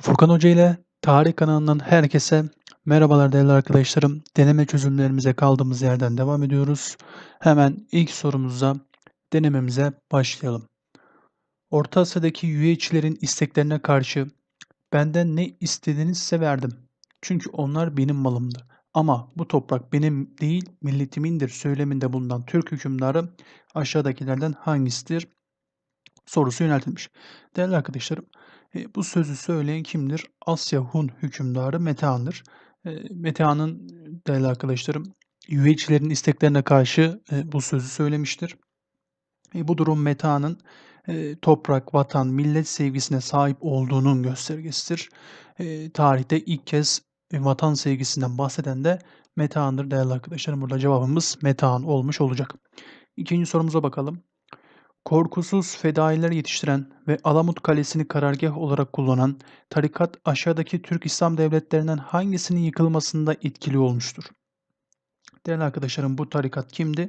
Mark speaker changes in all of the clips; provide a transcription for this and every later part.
Speaker 1: Furkan Hoca ile Tarih kanalından herkese merhabalar değerli arkadaşlarım. Deneme çözümlerimize kaldığımız yerden devam ediyoruz. Hemen ilk sorumuza denememize başlayalım. Orta Asya'daki üyeçilerin isteklerine karşı benden ne istediğinizse verdim. Çünkü onlar benim malımdı. Ama bu toprak benim değil milletimindir söyleminde bulunan Türk hükümdarı aşağıdakilerden hangisidir? Sorusu yöneltilmiş. Değerli arkadaşlarım e, bu sözü söyleyen kimdir? Asya Hun hükümdarı Metehan'dır. E, Metehan'ın değerli arkadaşlarım üyecilerin isteklerine karşı e, bu sözü söylemiştir. E, bu durum Metehan'ın e, toprak, vatan, millet sevgisine sahip olduğunun göstergesidir. E, tarihte ilk kez e, vatan sevgisinden bahseden de Metehan'dır değerli arkadaşlarım. Burada cevabımız Metehan olmuş olacak. İkinci sorumuza bakalım. Korkusuz fedailer yetiştiren ve Alamut Kalesi'ni karargah olarak kullanan tarikat aşağıdaki Türk İslam devletlerinden hangisinin yıkılmasında etkili olmuştur? Değerli arkadaşlarım bu tarikat kimdi?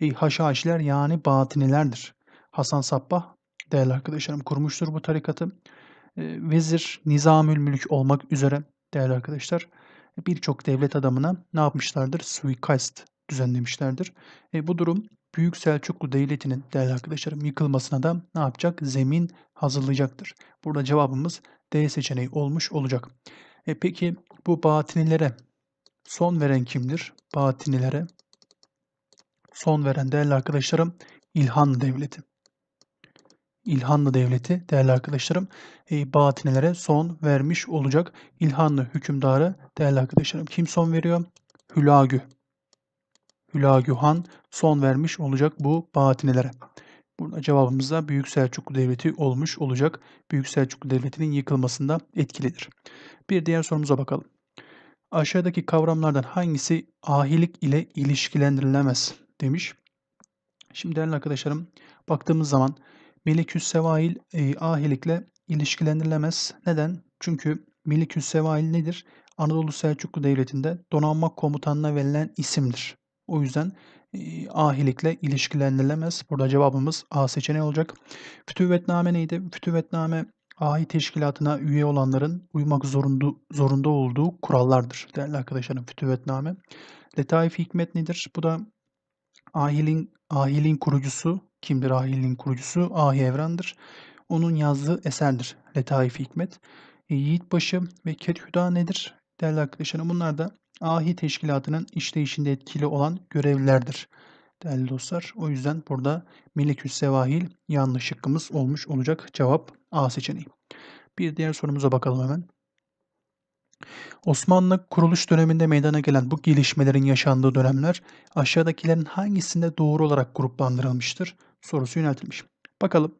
Speaker 1: E, Haşhaşiler yani Batinilerdir. Hasan Sabbah değerli arkadaşlarım kurmuştur bu tarikatı. E, Vezir Nizamül Mülk olmak üzere değerli arkadaşlar birçok devlet adamına ne yapmışlardır? Suikast düzenlemişlerdir. E, bu durum Büyük Selçuklu Devleti'nin değerli arkadaşlarım yıkılmasına da ne yapacak? Zemin hazırlayacaktır. Burada cevabımız D seçeneği olmuş olacak. E peki bu batinilere son veren kimdir? Batinilere son veren değerli arkadaşlarım İlhan Devleti. İlhanlı Devleti değerli arkadaşlarım e, batinilere son vermiş olacak. İlhanlı hükümdarı değerli arkadaşlarım kim son veriyor? Hülagü. Hülagü Han son vermiş olacak bu batinelere. Burada cevabımız da Büyük Selçuklu Devleti olmuş olacak. Büyük Selçuklu Devleti'nin yıkılmasında etkilidir. Bir diğer sorumuza bakalım. Aşağıdaki kavramlardan hangisi ahilik ile ilişkilendirilemez demiş. Şimdi değerli arkadaşlarım baktığımız zaman Meliküs Sevail e, ahilikle ilişkilendirilemez. Neden? Çünkü Meliküs Sevail nedir? Anadolu Selçuklu Devleti'nde donanma komutanına verilen isimdir. O yüzden ahilikle ilişkilendirilemez. Burada cevabımız A seçeneği olacak. Fütüvvetname neydi? Fütüvvetname ahi teşkilatına üye olanların uymak zorunda, zorunda olduğu kurallardır. Değerli arkadaşlarım fütüvvetname. Letaif hikmet nedir? Bu da ahilin, ahilin kurucusu kimdir ahilin kurucusu? Ahi Evran'dır. Onun yazdığı eserdir. Letaif hikmet. Yiğitbaşı ve Kethüda nedir? Değerli arkadaşlarım bunlar da ahi teşkilatının işleyişinde etkili olan görevlilerdir. Değerli dostlar o yüzden burada Meliküs Sevahil yanlış şıkkımız olmuş olacak. Cevap A seçeneği. Bir diğer sorumuza bakalım hemen. Osmanlı kuruluş döneminde meydana gelen bu gelişmelerin yaşandığı dönemler aşağıdakilerin hangisinde doğru olarak gruplandırılmıştır? Sorusu yöneltilmiş. Bakalım.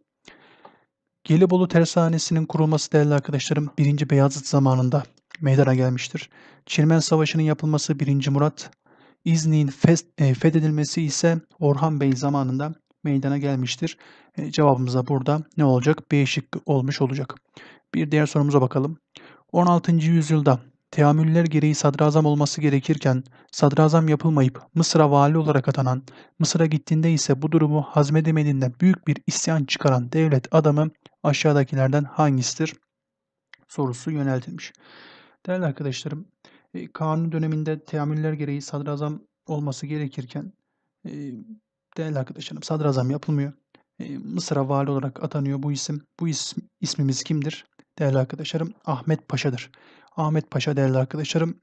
Speaker 1: Gelibolu Tersanesi'nin kurulması değerli arkadaşlarım 1. Beyazıt zamanında meydana gelmiştir. Çirmen Savaşı'nın yapılması 1. Murat, İznik'in e, fethedilmesi ise Orhan Bey zamanında meydana gelmiştir. E, cevabımız da burada ne olacak? B şıkkı olmuş olacak. Bir diğer sorumuza bakalım. 16. yüzyılda teamüller gereği sadrazam olması gerekirken sadrazam yapılmayıp Mısır'a vali olarak atanan, Mısır'a gittiğinde ise bu durumu hazmedemediğinden büyük bir isyan çıkaran devlet adamı aşağıdakilerden hangisidir? Sorusu yöneltilmiş. Değerli arkadaşlarım, e, kanun döneminde teamüller gereği sadrazam olması gerekirken e, değerli arkadaşlarım sadrazam yapılmıyor. E, Mısır'a vali olarak atanıyor bu isim. Bu isim, ismimiz kimdir? Değerli arkadaşlarım Ahmet Paşa'dır. Ahmet Paşa değerli arkadaşlarım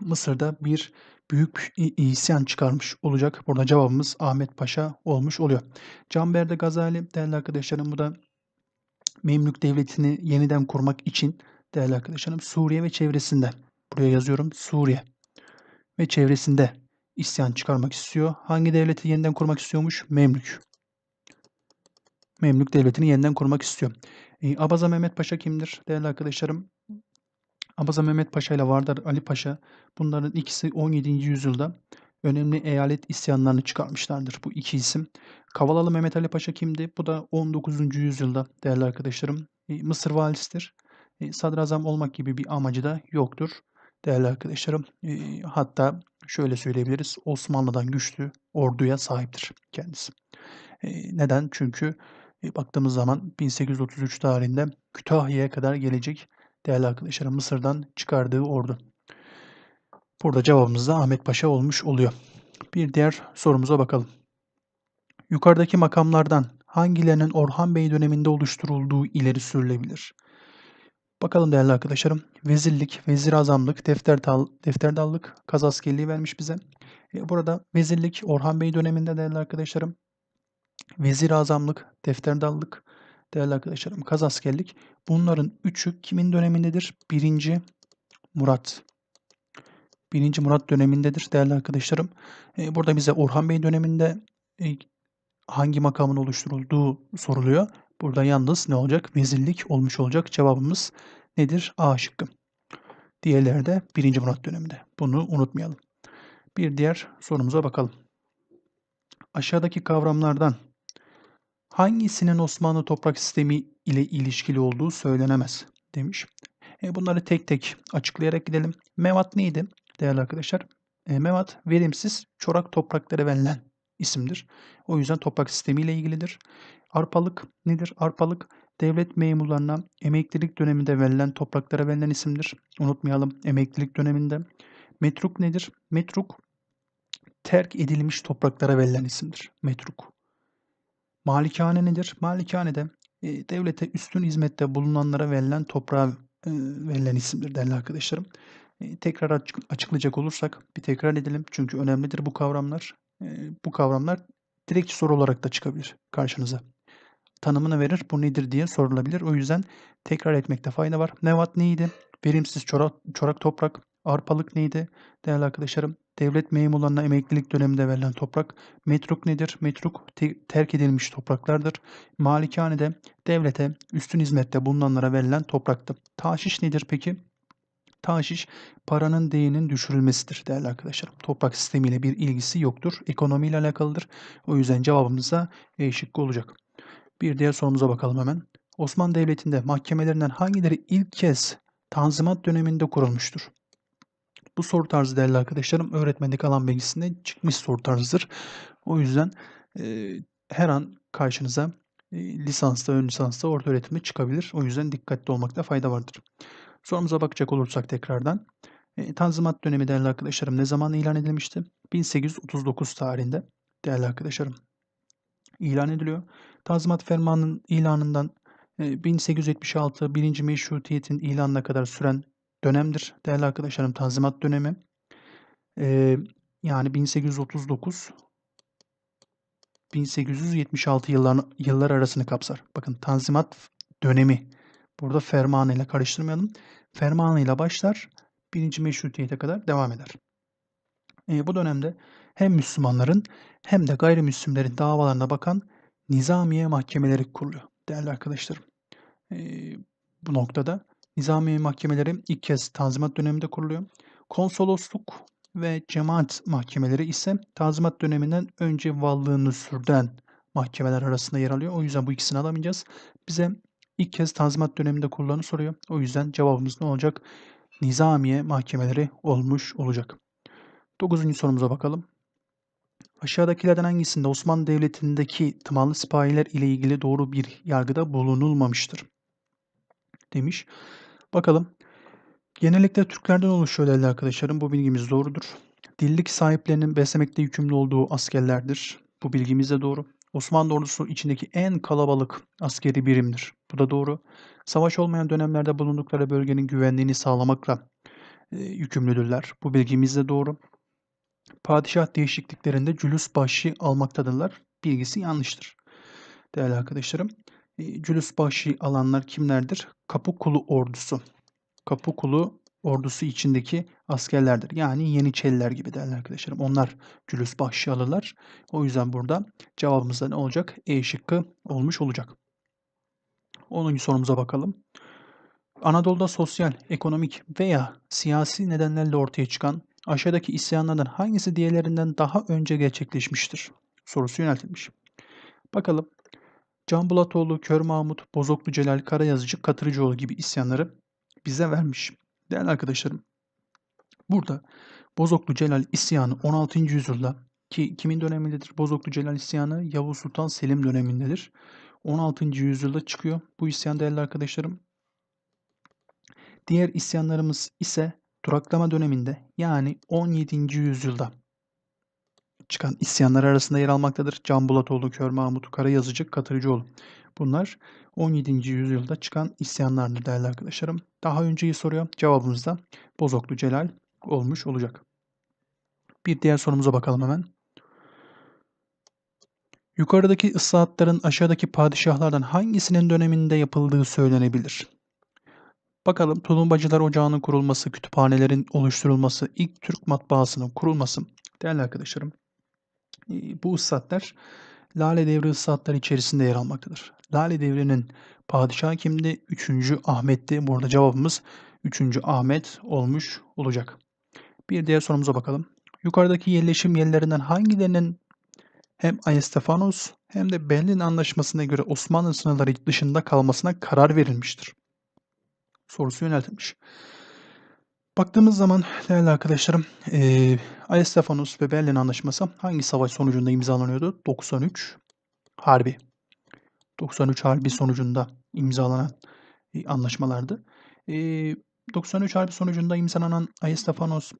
Speaker 1: Mısır'da bir büyük isyan çıkarmış olacak. Burada cevabımız Ahmet Paşa olmuş oluyor. Canber'de Gazali değerli arkadaşlarım bu da Memlük Devleti'ni yeniden kurmak için değerli arkadaşlarım Suriye ve çevresinde buraya yazıyorum Suriye ve çevresinde isyan çıkarmak istiyor. Hangi devleti yeniden kurmak istiyormuş? Memlük. Memlük devletini yeniden kurmak istiyor. E, Abaza Mehmet Paşa kimdir? Değerli arkadaşlarım Abaza Mehmet Paşa ile Vardar Ali Paşa bunların ikisi 17. yüzyılda önemli eyalet isyanlarını çıkarmışlardır bu iki isim. Kavalalı Mehmet Ali Paşa kimdi? Bu da 19. yüzyılda değerli arkadaşlarım e, Mısır valisidir. E, sadrazam olmak gibi bir amacı da yoktur değerli arkadaşlarım. E, hatta şöyle söyleyebiliriz Osmanlı'dan güçlü orduya sahiptir kendisi. E, neden? Çünkü e, baktığımız zaman 1833 tarihinde Kütahya'ya kadar gelecek değerli arkadaşlarım Mısır'dan çıkardığı ordu. Burada cevabımız da Ahmet Paşa olmuş oluyor. Bir diğer sorumuza bakalım. Yukarıdaki makamlardan hangilerinin Orhan Bey döneminde oluşturulduğu ileri sürülebilir? Bakalım değerli arkadaşlarım. Vezirlik, vezir azamlık, defter defterdallık, kaz askerliği vermiş bize. E, burada vezirlik Orhan Bey döneminde değerli arkadaşlarım. Vezir azamlık, defterdallık, değerli arkadaşlarım kaz askerlik. Bunların üçü kimin dönemindedir? Birinci Murat. Birinci Murat dönemindedir değerli arkadaşlarım. E, burada bize Orhan Bey döneminde e, hangi makamın oluşturulduğu soruluyor. Burada yalnız ne olacak? Vezirlik olmuş olacak. Cevabımız nedir? A şıkkı. Diğerleri de 1. Murat döneminde. Bunu unutmayalım. Bir diğer sorumuza bakalım. Aşağıdaki kavramlardan hangisinin Osmanlı toprak sistemi ile ilişkili olduğu söylenemez demiş. E bunları tek tek açıklayarak gidelim. Mevat neydi değerli arkadaşlar? E, mevat verimsiz çorak topraklara verilen isimdir. O yüzden toprak sistemi ile ilgilidir. Arpalık nedir? Arpalık devlet memurlarına emeklilik döneminde verilen topraklara verilen isimdir. Unutmayalım emeklilik döneminde. Metruk nedir? Metruk terk edilmiş topraklara verilen isimdir. Metruk. Malikane nedir? Malikane de e, devlete üstün hizmette bulunanlara verilen toprağa e, verilen isimdir değerli arkadaşlarım. E, tekrar açık, açıklayacak olursak bir tekrar edelim çünkü önemlidir bu kavramlar. E, bu kavramlar direkt soru olarak da çıkabilir karşınıza tanımını verir. Bu nedir diye sorulabilir. O yüzden tekrar etmekte fayda var. Nevat neydi? Verimsiz çorak, çorak toprak. Arpalık neydi? Değerli arkadaşlarım devlet memurlarına emeklilik döneminde verilen toprak. Metruk nedir? Metruk te- terk edilmiş topraklardır. Malikane de devlete üstün hizmette bulunanlara verilen topraktı. Taşiş nedir peki? Taşiş paranın değerinin düşürülmesidir değerli arkadaşlarım. Toprak sistemiyle bir ilgisi yoktur. Ekonomiyle alakalıdır. O yüzden cevabımız da E şıkkı olacak. Bir diğer sorumuza bakalım hemen. Osmanlı Devleti'nde mahkemelerinden hangileri ilk kez Tanzimat döneminde kurulmuştur? Bu soru tarzı değerli arkadaşlarım öğretmenlik alan bilgisinde çıkmış soru tarzıdır. O yüzden e, her an karşınıza e, lisansta, ön lisansta, orta öğretimde çıkabilir. O yüzden dikkatli olmakta fayda vardır. Sorumuza bakacak olursak tekrardan. E, Tanzimat dönemi değerli arkadaşlarım ne zaman ilan edilmişti? 1839 tarihinde değerli arkadaşlarım ilan ediliyor. Tanzimat Fermanı'nın ilanından 1876 birinci meşrutiyetin ilanına kadar süren dönemdir. Değerli arkadaşlarım Tanzimat dönemi. Yani 1839 1876 yıllar, yıllar arasını kapsar. Bakın Tanzimat dönemi. Burada fermanı ile karıştırmayalım. Fermanı ile başlar. Birinci meşrutiyete kadar devam eder. E, bu dönemde hem Müslümanların hem de gayrimüslimlerin davalarına bakan nizamiye mahkemeleri kuruluyor değerli arkadaşlarım. E, bu noktada nizamiye mahkemeleri ilk kez Tanzimat döneminde kuruluyor. Konsolosluk ve cemaat mahkemeleri ise Tanzimat döneminden önce varlığını sürdüren mahkemeler arasında yer alıyor. O yüzden bu ikisini alamayacağız. Bize ilk kez Tanzimat döneminde kurulanı soruyor. O yüzden cevabımız ne olacak? Nizamiye mahkemeleri olmuş olacak. Dokuzuncu sorumuza bakalım. Aşağıdakilerden hangisinde Osmanlı Devleti'ndeki tımarlı sipahiler ile ilgili doğru bir yargıda bulunulmamıştır? Demiş. Bakalım. Genellikle Türklerden oluşuyor değerli arkadaşlarım. Bu bilgimiz doğrudur. Dillik sahiplerinin beslemekte yükümlü olduğu askerlerdir. Bu bilgimiz de doğru. Osmanlı ordusu içindeki en kalabalık askeri birimdir. Bu da doğru. Savaş olmayan dönemlerde bulundukları bölgenin güvenliğini sağlamakla e, yükümlüdürler. Bu bilgimiz de doğru padişah değişikliklerinde cülüs başı almaktadırlar. Bilgisi yanlıştır. Değerli arkadaşlarım, e, cülüs başı alanlar kimlerdir? Kapıkulu ordusu. Kapıkulu ordusu içindeki askerlerdir. Yani Yeniçeriler gibi değerli arkadaşlarım. Onlar cülüs başı alırlar. O yüzden burada cevabımız da ne olacak? E şıkkı olmuş olacak. 10. sorumuza bakalım. Anadolu'da sosyal, ekonomik veya siyasi nedenlerle ortaya çıkan Aşağıdaki isyanlardan hangisi diğerlerinden daha önce gerçekleşmiştir? Sorusu yöneltilmiş. Bakalım. Can Bulatoğlu, Kör Mahmut, Bozoklu Celal, Karayazıcı, Katırıcıoğlu gibi isyanları bize vermiş. Değerli arkadaşlarım, burada Bozoklu Celal isyanı 16. yüzyılda ki kimin dönemindedir? Bozoklu Celal isyanı Yavuz Sultan Selim dönemindedir. 16. yüzyılda çıkıyor bu isyan değerli arkadaşlarım. Diğer isyanlarımız ise duraklama döneminde yani 17. yüzyılda çıkan isyanlar arasında yer almaktadır. Can Bulatoğlu, Kör Mahmut, Karayazıcı, Katırcıoğlu. Bunlar 17. yüzyılda çıkan isyanlardır değerli arkadaşlarım. Daha önceyi soruyor. Cevabımız da Bozoklu Celal olmuş olacak. Bir diğer sorumuza bakalım hemen. Yukarıdaki ıslahatların aşağıdaki padişahlardan hangisinin döneminde yapıldığı söylenebilir? Bakalım Tulumbacılar Ocağı'nın kurulması, kütüphanelerin oluşturulması, ilk Türk matbaasının kurulması. Değerli arkadaşlarım, bu ıslahatlar Lale Devri ıslahatları içerisinde yer almaktadır. Lale Devri'nin padişahı kimdi? 3. Ahmet'ti. Burada cevabımız 3. Ahmet olmuş olacak. Bir diğer sorumuza bakalım. Yukarıdaki yerleşim yerlerinden hangilerinin hem Ayestefanos hem de Berlin Anlaşması'na göre Osmanlı sınırları dışında kalmasına karar verilmiştir. Sorusu yöneltilmiş. Baktığımız zaman değerli arkadaşlarım, e, Ayestefanos ve Berlin Anlaşması hangi savaş sonucunda imzalanıyordu? 93 Harbi. 93 Harbi sonucunda imzalanan e, anlaşmalardı. E, 93 Harbi sonucunda imzalanan Ayestefanos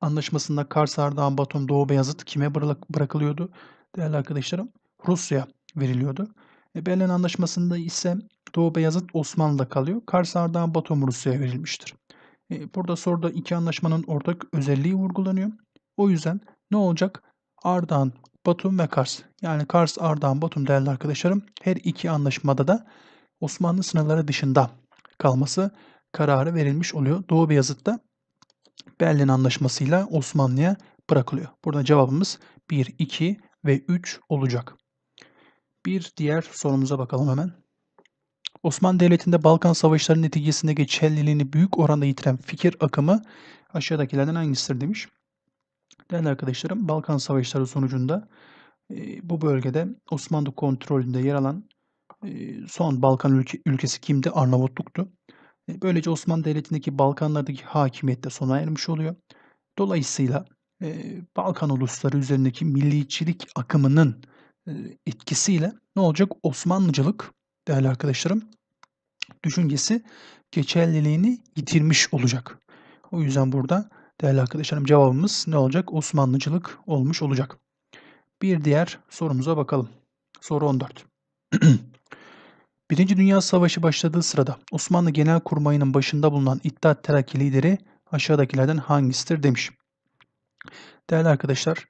Speaker 1: Anlaşmasında Kars, Ardahan, Batum, Doğu Beyazıt kime bırakılıyordu? Değerli arkadaşlarım Rusya veriliyordu. Berlin Anlaşması'nda ise Doğu Beyazıt Osmanlı'da kalıyor. Kars, Ardahan, Batum Rusya'ya verilmiştir. E, burada soruda iki anlaşmanın ortak özelliği vurgulanıyor. O yüzden ne olacak? Ardahan, Batum ve Kars. Yani Kars, Ardahan, Batum değerli arkadaşlarım her iki anlaşmada da Osmanlı sınırları dışında kalması kararı verilmiş oluyor. Doğu Beyazıt'ta Berlin Anlaşması'yla Osmanlı'ya bırakılıyor. Burada cevabımız 1, 2 ve 3 olacak. Bir diğer sorumuza bakalım hemen. Osmanlı Devleti'nde Balkan Savaşları neticesinde geçerliliğini büyük oranda yitiren fikir akımı aşağıdakilerden hangisidir demiş. Değerli arkadaşlarım, Balkan Savaşları sonucunda e, bu bölgede Osmanlı kontrolünde yer alan e, son Balkan ülke, ülkesi kimdi? Arnavutluk'tu. E, böylece Osmanlı Devleti'ndeki Balkanlardaki hakimiyet de sona ermiş oluyor. Dolayısıyla e, Balkan ulusları üzerindeki milliyetçilik akımının etkisiyle ne olacak? Osmanlıcılık değerli arkadaşlarım düşüncesi geçerliliğini yitirmiş olacak. O yüzden burada değerli arkadaşlarım cevabımız ne olacak? Osmanlıcılık olmuş olacak. Bir diğer sorumuza bakalım. Soru 14. Birinci Dünya Savaşı başladığı sırada Osmanlı Genel Kurmayı'nın başında bulunan İttihat Terakki lideri aşağıdakilerden hangisidir demiş. Değerli arkadaşlar,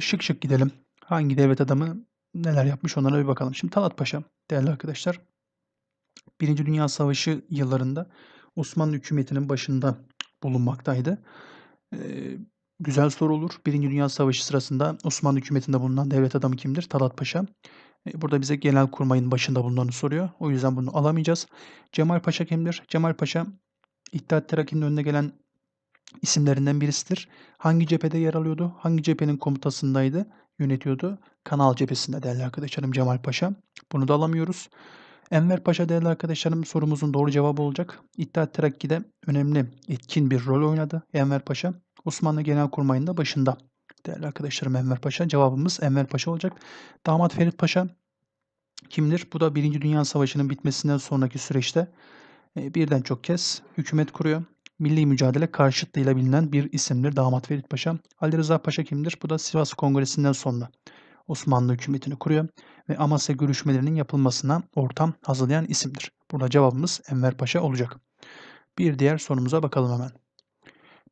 Speaker 1: şık şık gidelim. Hangi devlet adamı neler yapmış onlara bir bakalım. Şimdi Talat Paşa, değerli arkadaşlar, Birinci Dünya Savaşı yıllarında Osmanlı hükümetinin başında bulunmaktaydı. E, güzel soru olur. Birinci Dünya Savaşı sırasında Osmanlı hükümetinde bulunan devlet adamı kimdir? Talat Paşa. E, burada bize genel kurmayın başında bulunanı soruyor. O yüzden bunu alamayacağız. Cemal Paşa kimdir? Cemal Paşa İttihat Terakki'nin önüne gelen isimlerinden birisidir. Hangi cephede yer alıyordu? Hangi cephenin komutasındaydı? Yönetiyordu. Kanal cephesinde değerli arkadaşlarım Cemal Paşa. Bunu da alamıyoruz. Enver Paşa değerli arkadaşlarım sorumuzun doğru cevabı olacak. İttihat Terakki'de önemli, etkin bir rol oynadı Enver Paşa. Osmanlı Genel Kurmayı'nda başında. Değerli arkadaşlarım Enver Paşa. Cevabımız Enver Paşa olacak. Damat Ferit Paşa kimdir? Bu da Birinci Dünya Savaşı'nın bitmesinden sonraki süreçte e, birden çok kez hükümet kuruyor. Milli mücadele karşıtlığıyla bilinen bir isimdir Damat Ferit Paşa. Ali Rıza Paşa kimdir? Bu da Sivas Kongresi'nden sonra Osmanlı hükümetini kuruyor ve Amasya görüşmelerinin yapılmasına ortam hazırlayan isimdir. Burada cevabımız Enver Paşa olacak. Bir diğer sorumuza bakalım hemen.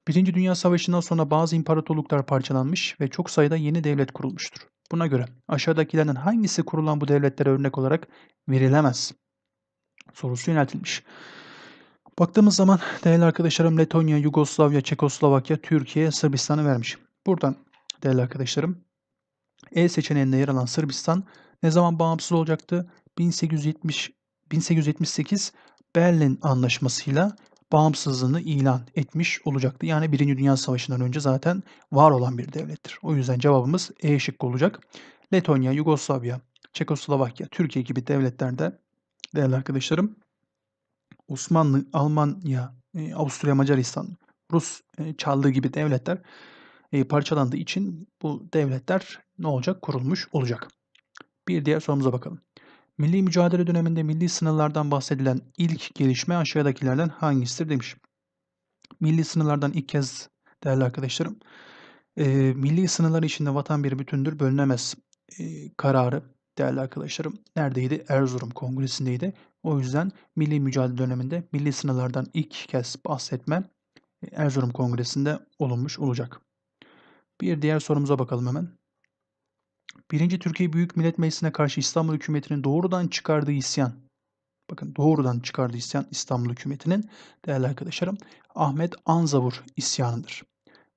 Speaker 1: Birinci Dünya Savaşı'ndan sonra bazı imparatorluklar parçalanmış ve çok sayıda yeni devlet kurulmuştur. Buna göre aşağıdakilerden hangisi kurulan bu devletlere örnek olarak verilemez? Sorusu yöneltilmiş. Baktığımız zaman değerli arkadaşlarım Letonya, Yugoslavya, Çekoslovakya, Türkiye, Sırbistan'ı vermiş. Buradan değerli arkadaşlarım E seçeneğinde yer alan Sırbistan ne zaman bağımsız olacaktı? 1870 1878 Berlin Anlaşması'yla bağımsızlığını ilan etmiş olacaktı. Yani Birinci Dünya Savaşı'ndan önce zaten var olan bir devlettir. O yüzden cevabımız E şıkkı olacak. Letonya, Yugoslavya, Çekoslovakya, Türkiye gibi devletlerde değerli arkadaşlarım Osmanlı, Almanya, e, Avusturya, Macaristan, Rus, e, Çarlığı gibi devletler e, parçalandığı için bu devletler ne olacak? Kurulmuş olacak. Bir diğer sorumuza bakalım. Milli mücadele döneminde milli sınırlardan bahsedilen ilk gelişme aşağıdakilerden hangisidir demiş. Milli sınırlardan ilk kez değerli arkadaşlarım, eee, milli sınırlar içinde vatan bir bütündür, bölünemez eee, kararı değerli arkadaşlarım neredeydi? Erzurum Kongresi'ndeydi. O yüzden milli mücadele döneminde milli sınırlardan ilk kez bahsetme Erzurum Kongresi'nde olunmuş olacak. Bir diğer sorumuza bakalım hemen. Birinci Türkiye Büyük Millet Meclisi'ne karşı İstanbul hükümetinin doğrudan çıkardığı isyan. Bakın doğrudan çıkardığı isyan İstanbul hükümetinin değerli arkadaşlarım Ahmet Anzavur isyanıdır.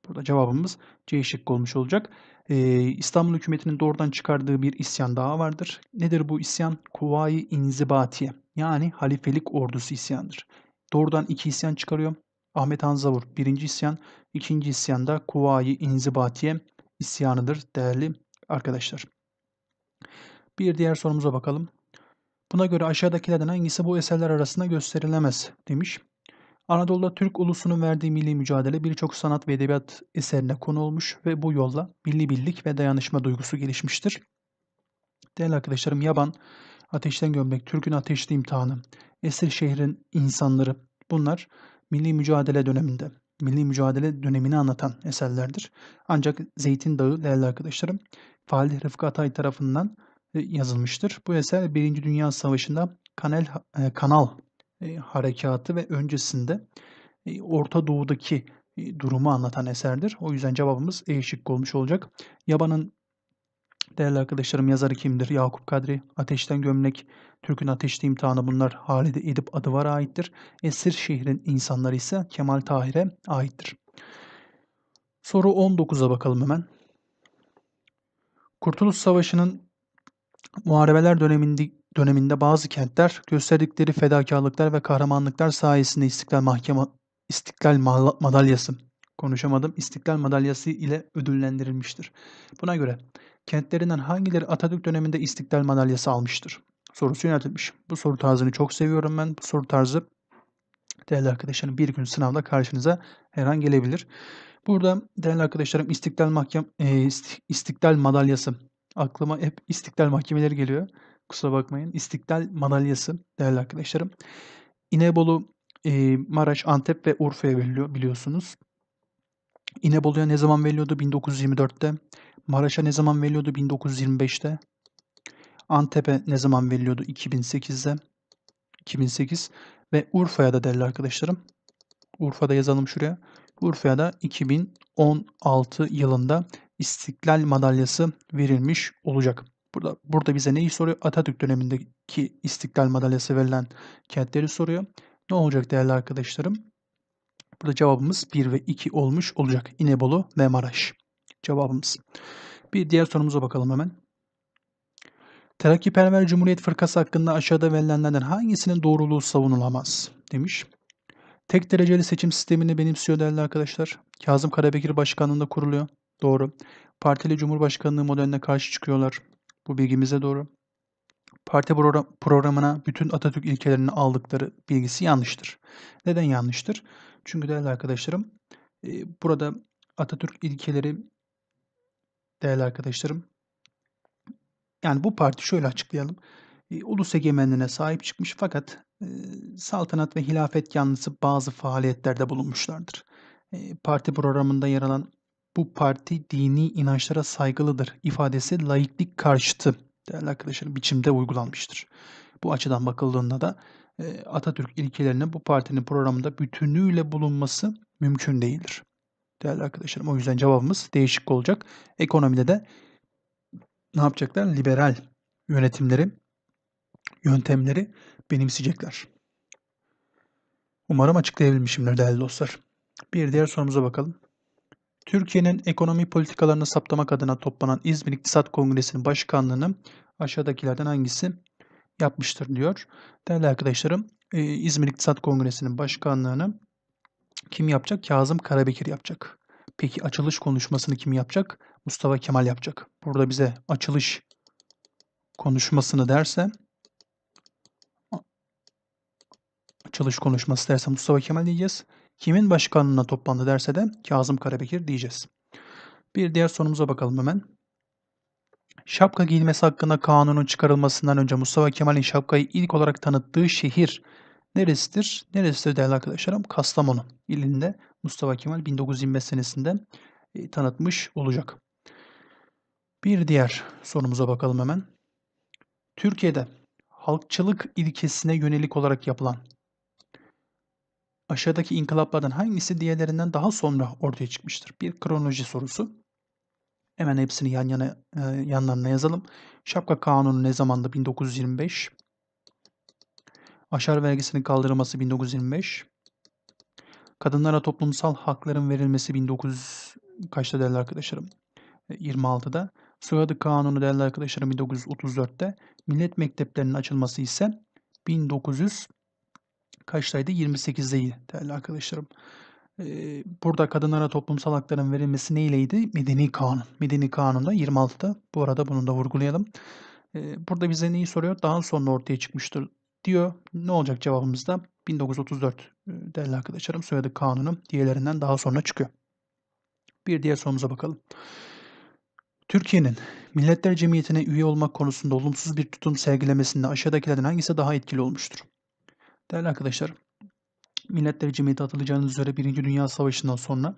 Speaker 1: Burada cevabımız C şıkkı olmuş olacak. Ee, İstanbul hükümetinin doğrudan çıkardığı bir isyan daha vardır. Nedir bu isyan? Kuvayi İnzibatiye yani halifelik ordusu isyanıdır. Doğrudan iki isyan çıkarıyor. Ahmet Anzavur birinci isyan, ikinci isyan da Kuvayi İnzibatiye isyanıdır değerli arkadaşlar. Bir diğer sorumuza bakalım. Buna göre aşağıdakilerden hangisi bu eserler arasında gösterilemez demiş. Anadolu'da Türk ulusunun verdiği milli mücadele birçok sanat ve edebiyat eserine konu olmuş ve bu yolla milli birlik ve dayanışma duygusu gelişmiştir. Değerli arkadaşlarım Yaban, Ateşten Gömlek, Türk'ün Ateşli İmtihanı, Esir Şehrin insanları bunlar milli mücadele döneminde, milli mücadele dönemini anlatan eserlerdir. Ancak Zeytin Dağı değerli arkadaşlarım Falih Rıfkı Atay tarafından e, yazılmıştır. Bu eser Birinci Dünya Savaşı'nda Kanal, e, Kanal e, harekatı ve öncesinde e, Orta Doğu'daki e, durumu anlatan eserdir. O yüzden cevabımız E şıkkı olmuş olacak. Yaban'ın değerli arkadaşlarım yazarı kimdir? Yakup Kadri, Ateşten Gömlek, Türk'ün Ateşli İmtihanı bunlar Halide Edip Adıvar'a aittir. Esir şehrin insanları ise Kemal Tahir'e aittir. Soru 19'a bakalım hemen. Kurtuluş Savaşı'nın muharebeler döneminde, döneminde bazı kentler gösterdikleri fedakarlıklar ve kahramanlıklar sayesinde İstiklal Mahkeme İstiklal Madalyası konuşamadım. İstiklal Madalyası ile ödüllendirilmiştir. Buna göre kentlerinden hangileri Atatürk döneminde İstiklal Madalyası almıştır? Sorusu yöneltilmiş. Bu soru tarzını çok seviyorum ben. Bu soru tarzı değerli arkadaşlarım bir gün sınavda karşınıza her an gelebilir. Burada değerli arkadaşlarım İstiklal Mahkem e, İstiklal Madalyası aklıma hep İstiklal Mahkemeleri geliyor. Kusura bakmayın. İstiklal Madalyası değerli arkadaşlarım. İnebolu, e, Maraş, Antep ve Urfa'ya veriliyor biliyorsunuz. İnebolu'ya ne zaman veriliyordu? 1924'te. Maraş'a ne zaman veriliyordu? 1925'te. Antep'e ne zaman veriliyordu? 2008'de. 2008 ve Urfa'ya da değerli arkadaşlarım. Urfa'da yazalım şuraya. Urfa'ya da 2016 yılında İstiklal Madalyası verilmiş olacak. Burada burada bize neyi soruyor? Atatürk dönemindeki İstiklal Madalyası verilen kentleri soruyor. Ne olacak değerli arkadaşlarım? Burada cevabımız 1 ve 2 olmuş olacak. İnebolu ve Maraş. Cevabımız. Bir diğer sorumuza bakalım hemen. Terakkiperver Cumhuriyet Fırkası hakkında aşağıda verilenlerden hangisinin doğruluğu savunulamaz demiş. Tek dereceli seçim sistemini benimsiyor değerli arkadaşlar. Kazım Karabekir başkanlığında kuruluyor. Doğru. Partili Cumhurbaşkanlığı modeline karşı çıkıyorlar. Bu bilgimize doğru. Parti programına bütün Atatürk ilkelerini aldıkları bilgisi yanlıştır. Neden yanlıştır? Çünkü değerli arkadaşlarım burada Atatürk ilkeleri değerli arkadaşlarım yani bu parti şöyle açıklayalım. Ulus egemenliğine sahip çıkmış fakat saltanat ve hilafet yanlısı bazı faaliyetlerde bulunmuşlardır. Parti programında yer alan bu parti dini inançlara saygılıdır ifadesi laiklik karşıtı değerli arkadaşlar biçimde uygulanmıştır. Bu açıdan bakıldığında da Atatürk ilkelerinin bu partinin programında bütünüyle bulunması mümkün değildir. Değerli arkadaşlarım o yüzden cevabımız değişik olacak. Ekonomide de ne yapacaklar? Liberal yönetimleri, yöntemleri benimseyecekler. Umarım açıklayabilmişimdir değerli dostlar. Bir diğer sorumuza bakalım. Türkiye'nin ekonomi politikalarını saptamak adına toplanan İzmir İktisat Kongresi'nin başkanlığını aşağıdakilerden hangisi yapmıştır diyor. Değerli arkadaşlarım e, İzmir İktisat Kongresi'nin başkanlığını kim yapacak? Kazım Karabekir yapacak. Peki açılış konuşmasını kim yapacak? Mustafa Kemal yapacak. Burada bize açılış konuşmasını derse açılış konuşması derse Mustafa Kemal diyeceğiz. Kimin başkanlığına toplandı derse de Kazım Karabekir diyeceğiz. Bir diğer sorumuza bakalım hemen. Şapka giyilmesi hakkında kanunun çıkarılmasından önce Mustafa Kemal'in şapkayı ilk olarak tanıttığı şehir neresidir? Neresidir değerli arkadaşlarım? Kastamonu ilinde Mustafa Kemal 1925 senesinde e, tanıtmış olacak. Bir diğer sorumuza bakalım hemen. Türkiye'de halkçılık ilkesine yönelik olarak yapılan aşağıdaki inkılaplardan hangisi diğerlerinden daha sonra ortaya çıkmıştır? Bir kronoloji sorusu. Hemen hepsini yan yana e, yanlarına yazalım. Şapka Kanunu ne zamandı? 1925. Aşar vergisinin kaldırılması 1925. Kadınlara toplumsal hakların verilmesi 1900 kaçta değerli arkadaşlarım? 26'da. E, Soyadı Kanunu değerli arkadaşlarım 1934'te. Millet mekteplerinin açılması ise 1900 kaçtaydı? 28'deydi değerli arkadaşlarım. Ee, burada kadınlara toplumsal hakların verilmesi neyleydi? Medeni Kanun. Medeni Kanun'da 26'da. Bu arada bunu da vurgulayalım. Ee, burada bize neyi soruyor? Daha sonra ortaya çıkmıştır diyor. Ne olacak cevabımız da? 1934 e, değerli arkadaşlarım. Soyadı Kanunu diğerlerinden daha sonra çıkıyor. Bir diğer sorumuza bakalım. Türkiye'nin Milletler Cemiyeti'ne üye olmak konusunda olumsuz bir tutum sergilemesinde aşağıdakilerden hangisi daha etkili olmuştur? Değerli arkadaşlar, Milletler Cemiyeti hatırlayacağınız üzere Birinci Dünya Savaşı'ndan sonra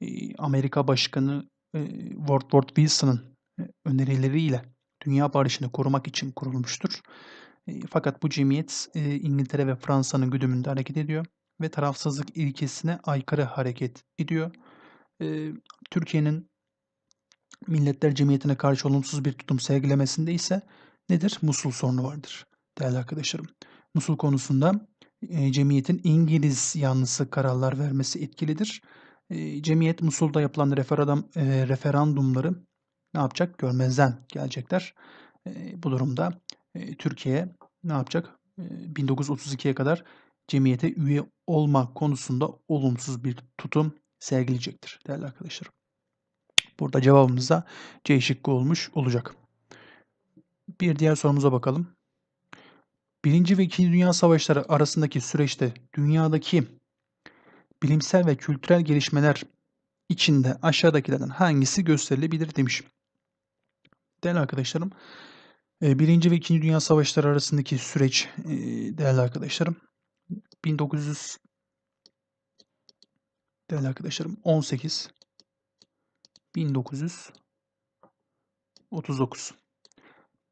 Speaker 1: e, Amerika Başkanı e, Woodrow Wilson'ın e, önerileriyle dünya barışını korumak için kurulmuştur. Fakat bu cemiyet İngiltere ve Fransa'nın güdümünde hareket ediyor ve tarafsızlık ilkesine aykırı hareket ediyor. Türkiye'nin Milletler Cemiyeti'ne karşı olumsuz bir tutum sergilemesinde ise nedir? Musul sorunu vardır değerli arkadaşlarım. Musul konusunda cemiyetin İngiliz yanlısı kararlar vermesi etkilidir. Cemiyet Musul'da yapılan referandum, e, referandumları ne yapacak? Görmezden gelecekler. Bu durumda Türkiye ne yapacak? E, 1932'ye kadar cemiyete üye olma konusunda olumsuz bir tutum sergileyecektir değerli arkadaşlar. Burada cevabımız da C şıkkı olmuş olacak. Bir diğer sorumuza bakalım. Birinci ve İkinci Dünya Savaşları arasındaki süreçte dünyadaki bilimsel ve kültürel gelişmeler içinde aşağıdakilerden hangisi gösterilebilir demiş. Değerli arkadaşlarım, e, Birinci ve İkinci Dünya Savaşları arasındaki süreç e, değerli arkadaşlarım 1900 değerli arkadaşlarım 18 1939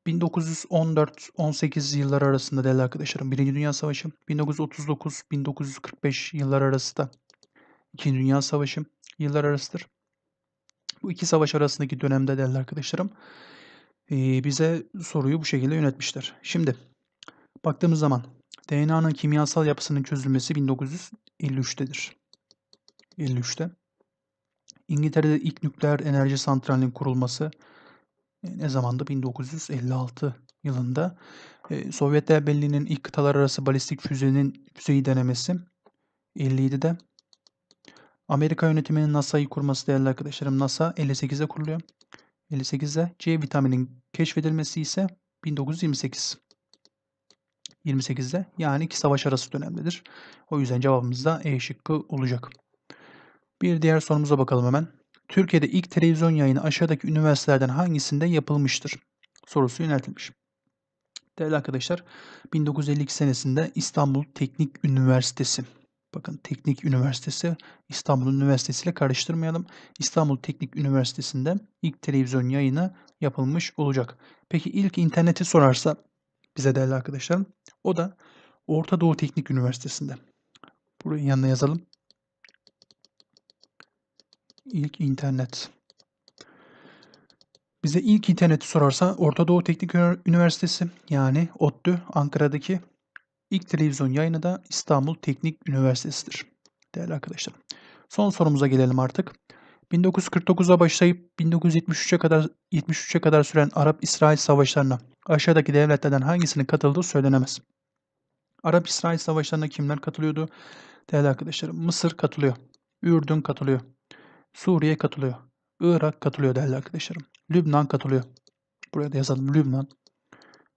Speaker 1: 1914-18 yılları arasında değerli arkadaşlarım Birinci Dünya Savaşı, 1939-1945 yıllar arası da İkinci Dünya Savaşı yıllar arasıdır. Bu iki savaş arasındaki dönemde değerli arkadaşlarım bize soruyu bu şekilde yönetmişler. Şimdi baktığımız zaman DNA'nın kimyasal yapısının çözülmesi 1953'tedir. 53'te. İngiltere'de ilk nükleer enerji santralinin kurulması ne zamandı? 1956 yılında. E, Sovyetler Birliği'nin ilk kıtalar arası balistik füzenin füzeyi denemesi 57'de. Amerika yönetiminin NASA'yı kurması değerli arkadaşlarım. NASA 58'de kuruluyor. 58'de C vitaminin keşfedilmesi ise 1928. 28'de yani iki savaş arası dönemdedir. O yüzden cevabımız da E şıkkı olacak. Bir diğer sorumuza bakalım hemen. Türkiye'de ilk televizyon yayını aşağıdaki üniversitelerden hangisinde yapılmıştır? Sorusu yöneltilmiş. Değerli arkadaşlar, 1952 senesinde İstanbul Teknik Üniversitesi, bakın Teknik Üniversitesi, İstanbul Üniversitesi ile karıştırmayalım. İstanbul Teknik Üniversitesi'nde ilk televizyon yayını yapılmış olacak. Peki ilk interneti sorarsa bize değerli arkadaşlar, o da Orta Doğu Teknik Üniversitesi'nde. Buraya yanına yazalım. İlk internet. Bize ilk interneti sorarsa Orta Doğu Teknik Üniversitesi yani ODTÜ Ankara'daki ilk televizyon yayını da İstanbul Teknik Üniversitesi'dir. Değerli arkadaşlar. Son sorumuza gelelim artık. 1949'a başlayıp 1973'e kadar 73'e kadar süren Arap-İsrail savaşlarına aşağıdaki devletlerden hangisinin katıldığı söylenemez. Arap-İsrail savaşlarına kimler katılıyordu? Değerli arkadaşlarım Mısır katılıyor. Ürdün katılıyor. Suriye katılıyor. Irak katılıyor değerli arkadaşlarım. Lübnan katılıyor. Buraya da yazalım Lübnan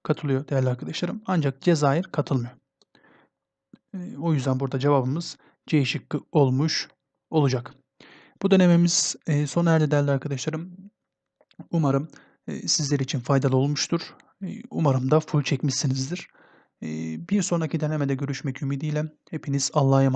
Speaker 1: katılıyor değerli arkadaşlarım. Ancak Cezayir katılmıyor. E, o yüzden burada cevabımız C şıkkı olmuş olacak. Bu denememiz e, sona erdi değerli arkadaşlarım. Umarım eee, sizler için faydalı olmuştur. Eee, umarım da full çekmişsinizdir. Eee, bir sonraki denemede görüşmek ümidiyle hepiniz Allah'a ema